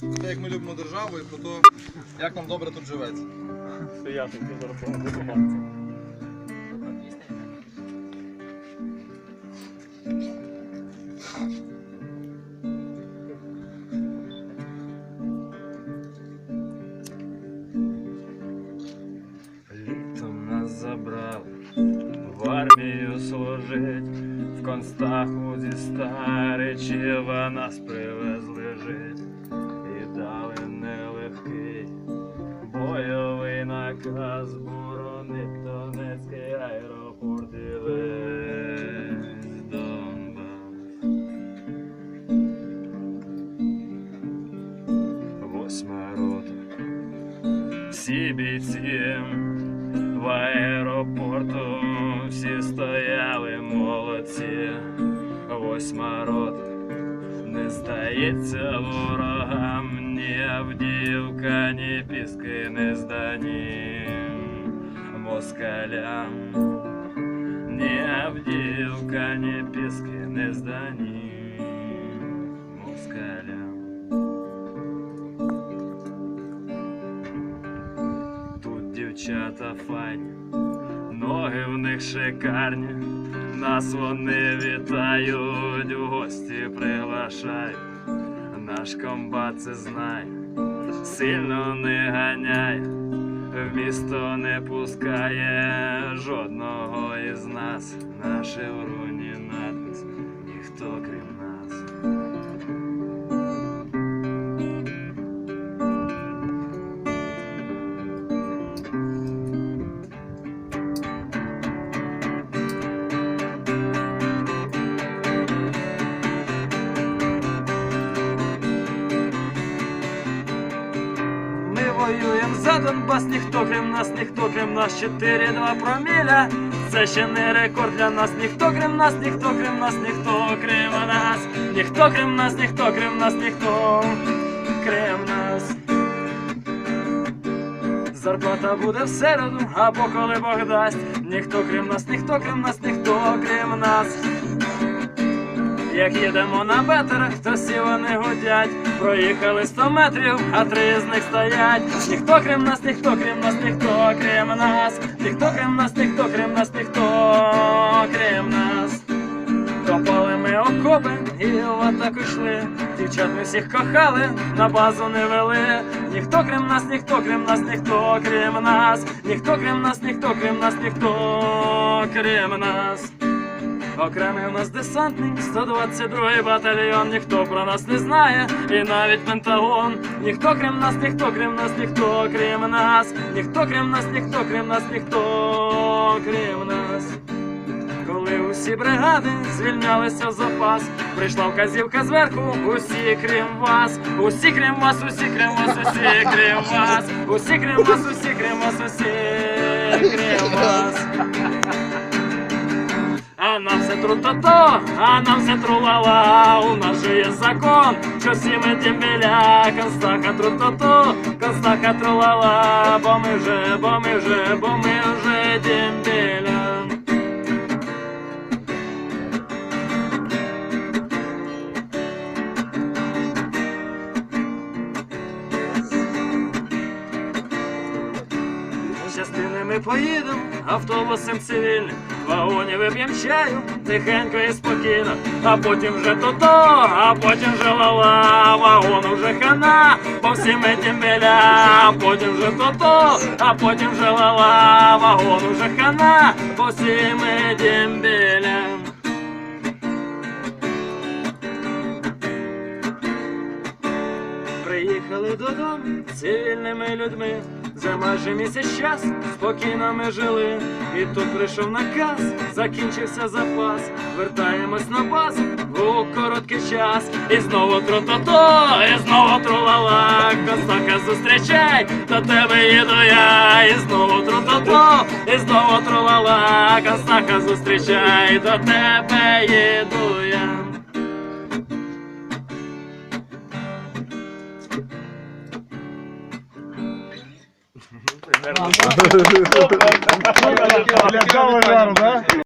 те, як ми любимо державу і про те, як нам добре тут живеться. Стояти, це зараз побачиться. Літом нас забрали, в армію служить, в констаху зі Старичева нас привезли жить бойовий наказ боронить Донецький аеропорт і весь Донбас. Восьма рота всі бійці в аеропорту. Всі стояли молодці, восьма рота не здається ворогам, ні Авдіївка, ні піски не здані москалям, ні Авдіївка, ні піски не здані москалям. Тут дівчата файні, ноги в них шикарні, нас вони вітають, у гості приглашають. Наш комбат це знає, сильно не ганяє, в місто не пускає жодного із нас. На шевроні надпис ніхто крім нас. Ми воюємо за Донбас, ніхто крім нас, ніхто крім нас, 4-2 проміля. Це ще не рекорд для нас, ніхто крім нас, ніхто крім нас, ніхто крім нас, ніхто крім нас, ніхто крім нас, ніхто крім нас. Зарплата буде в середу, або коли Бог дасть. Ніхто крім нас, ніхто крім нас, ніхто крім нас. Як їдемо на бетерах, то всі вони гудять. Проїхали 100 метрів, а три з них стоять. Ніхто крім нас, ніхто крім нас, ніхто крім нас, ніхто крім нас, ніхто крім нас, ніхто крім нас. Копали ми окопи і в атаку йшли. Дівчат ми всіх кохали, на базу не вели. Ніхто крім нас, ніхто крім нас, ніхто крім нас, ніхто крім нас, ніхто крім нас, ніхто крім нас. Окремий у нас десантний, 122-й батальйон, ніхто про нас не знає, і навіть Пентагон. Ніхто крім нас, ніхто крім нас, ніхто крім нас, ніхто крім нас, ніхто крім нас, ніхто крім нас. Коли усі бригади звільнялися в запас, прийшла вказівка зверху, усі крім вас, усі крім вас, усі крім вас, усі крім вас, усі крім вас, усі крім вас, усі крім вас. А нам все тру-ла-ла, у нас же є закон, що всі ми дембеля, констаха тру-то-то, констаха тру-ла-ла, бо ми вже, бо ми вже, бо ми вже дембеля. Частини ми поїдемо. Автобусом цивільним, вагоні вип'єм чаю, тихенько і спокійно, а потім вже то-то, а потім вже лала, вагону вже хана, по всім дембеля, а потім вже то-то, а потім вже лала, вагону вже хана, по всім ми дембелям. Приїхали додому цивільними людьми. За майже місяць час спокійно ми жили. І тут прийшов наказ, закінчився запас. Вертаємось на базу у короткий час. І знову тру-то-то, і знову тру-ла-ла. Костака зустрічай, до тебе їду я. І знову тру-то-то, і знову тру-ла-ла. Костака зустрічай, до тебе їду я. merhaba. Çok merhaba. Çok merhaba.